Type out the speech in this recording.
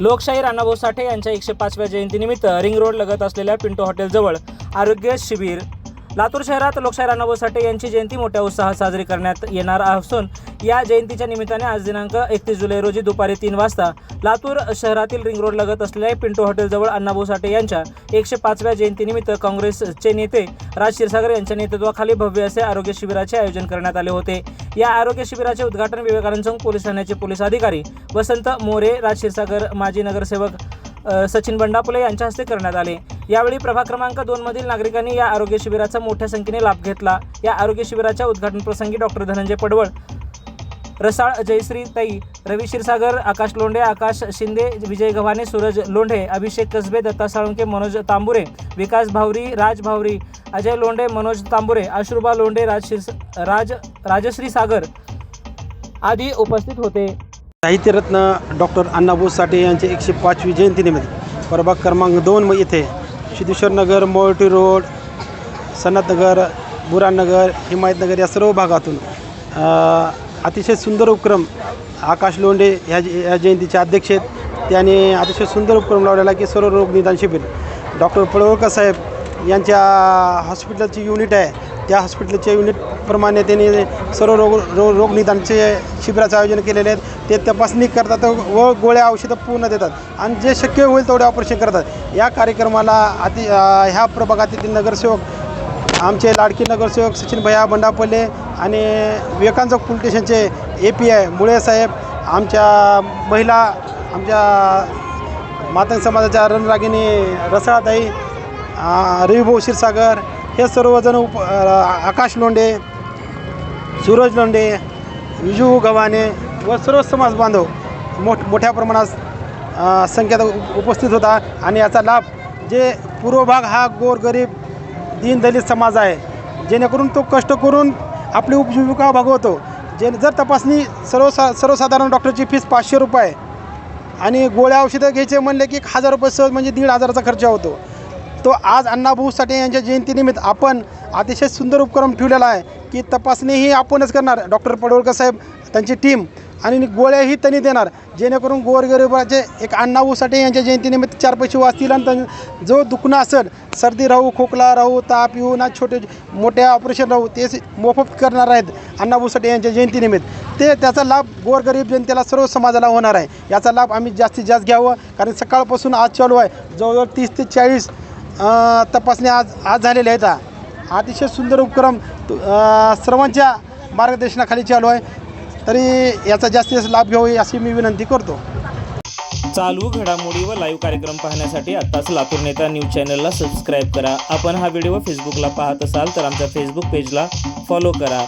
लोकशाही राणाभाऊ साठे यांच्या एकशे पाचव्या जयंतीनिमित्त रिंग रोड लगत असलेल्या पिंटो हॉटेलजवळ आरोग्य शिबिर लातूर शहरात लोकशाही राणाभाऊ साठे यांची जयंती मोठ्या उत्साहात साजरी करण्यात येणार असून या जयंतीच्या निमित्ताने आज दिनांक एकतीस जुलै रोजी दुपारी तीन वाजता लातूर शहरातील रिंग रोड लगत असलेल्या पिंटो हॉटेलजवळ अण्णाभाऊ साठे यांच्या एकशे पाचव्या जयंतीनिमित्त काँग्रेसचे नेते राज क्षीरसागर यांच्या नेतृत्वाखाली भव्य असे आरोग्य शिबिराचे आयोजन करण्यात आले होते. या आरोग्य शिबिराचे उद्घाटन विवेकानंद चौक पोलीस ठाण्याचे पोलीस अधिकारी वसंत मोरे राज क्षीरसागर माजी नगरसेवक सचिन बंडापुले यांच्या हस्ते करण्यात आले. यावेळी प्रभाग क्रमांक दोन मधील नागरिकांनी या आरोग्य शिबिराचा मोठ्या संख्येने लाभ घेतला. या आरोग्य शिबिराच्या उद्घाटन प्रसंगी डॉक्टर धनंजय पडवळ रसाळ जयश्री ताई रवी क्षीरसागर आकाश लोंढे आकाश शिंदे विजय गव्हाणे सूरज लोंढे अभिषेक कसबे दत्ता साळुंके मनोज तांबुरे विकास भावरी राज भावरी अजय लोंढे मनोज तांबुरे अश्रुबा लोंढे राज शिरस राज राजश्री सागर आदी उपस्थित होते. साहित्यरत्न डॉक्टर अण्णाभाऊ साठे यांचे एकशे पाचवी जयंतीनिमित्त प्रभाग क्रमांक दोन मग इथे सिद्धेश्वरनगर मोळटी रोड सनतनगर बुरानगर हिमायतनगर या सर्व भागातून अतिशय सुंदर उपक्रम आकाश लोंढे ह्या या जयंतीचे अध्यक्ष आहेत. त्याने अतिशय सुंदर उपक्रम लावलेला की सर्व रोग निदान शिबिर. डॉक्टर पळवळकर साहेब यांच्या हॉस्पिटलची युनिट आहे. त्या हॉस्पिटलच्या युनिटप्रमाणे त्यांनी सर्व रोग रो रोग शिबिराचं आयोजन केलेले आहेत. ते तपासणी करतात व गोळ्या औषधं पूर्ण देतात. आणि जे शक्य होईल तेवढे ऑपरेशन करतात. या कार्यक्रमाला अति ह्या प्रभागातील नगरसेवक आमचे लाडकी नगरसेवक सचिन भैया बंडापल्ले आणि विवेकानंद पोलीस स्टेशनचे ए पी आय मुळे साहेब आमच्या महिला आमच्या मातंग समाजाच्या रणरागिनी रसाळाताई रविभाऊ क्षीरसागर हे सर्वजण उप आकाश लोंडे सूरज लोंडे विजू गव्हाणे व सर्व समाज बांधव मोठ मोठ्या प्रमाणात संख्येत उप- उपस्थित होता आणि याचा लाभ जे पूर्व भाग हा गोरगरीब दीनदलित समाज आहे जेणेकरून तो कष्ट करून आपली उपजीविका भागवतो. जे जर तपासणी सर्वसा सर्वसाधारण डॉक्टरची फीस पाचशे रुपये आणि गोळ्या औषधं घ्यायचे म्हणले की एक हजार रुपये सहज म्हणजे दीड हजाराचा खर्च होतो. तो आज अण्णाभाऊ साठे यांच्या जयंतीनिमित्त आपण अतिशय सुंदर उपक्रम ठेवलेला आहे की तपासणी ही आपणच करणार. डॉक्टर पडवळकर साहेब त्यांची टीम आणि गोळ्याही त्यांनी देणार. जेणेकरून गोरगरिबाचे एक अण्णाभाऊ साठे यांच्या जयंतीनिमित्त चार पैसे वाचतील आणि त्यां- जो दुखणं असेल सर्दी राहू खोकला राहू ताप येऊ ना छोटे मोठ्या ऑपरेशन राहू ते मोफत करणार आहेत अण्णाभाऊ साठे यांच्या जयंतीनिमित्त. ते त्याचा लाभ गोरगरीब जनतेला सर्व समाजाला होणार आहे. याचा लाभ आम्ही जास्तीत जास्त घ्यावं कारण सकाळपासून आज चालू आहे. जवळजवळ तीस ते चाळीस तपासण्या आज आज झालेल्या आहेत अतिशय सुंदर उपक्रम सर्वांच्या मार्गदर्शनाखाली चालू आहे. तरी याचा जास्तीत जास्त लाभ घ्यावी अशी मी विनंती करतो. चालू घडामोडी व लाईव्ह कार्यक्रम पाहण्यासाठी आत्ताच लातूर नेता न्यूज चॅनलला सबस्क्राईब करा. आपण हा व्हिडिओ फेसबुकला पाहत असाल तर आमच्या फेसबुक पेजला फॉलो करा.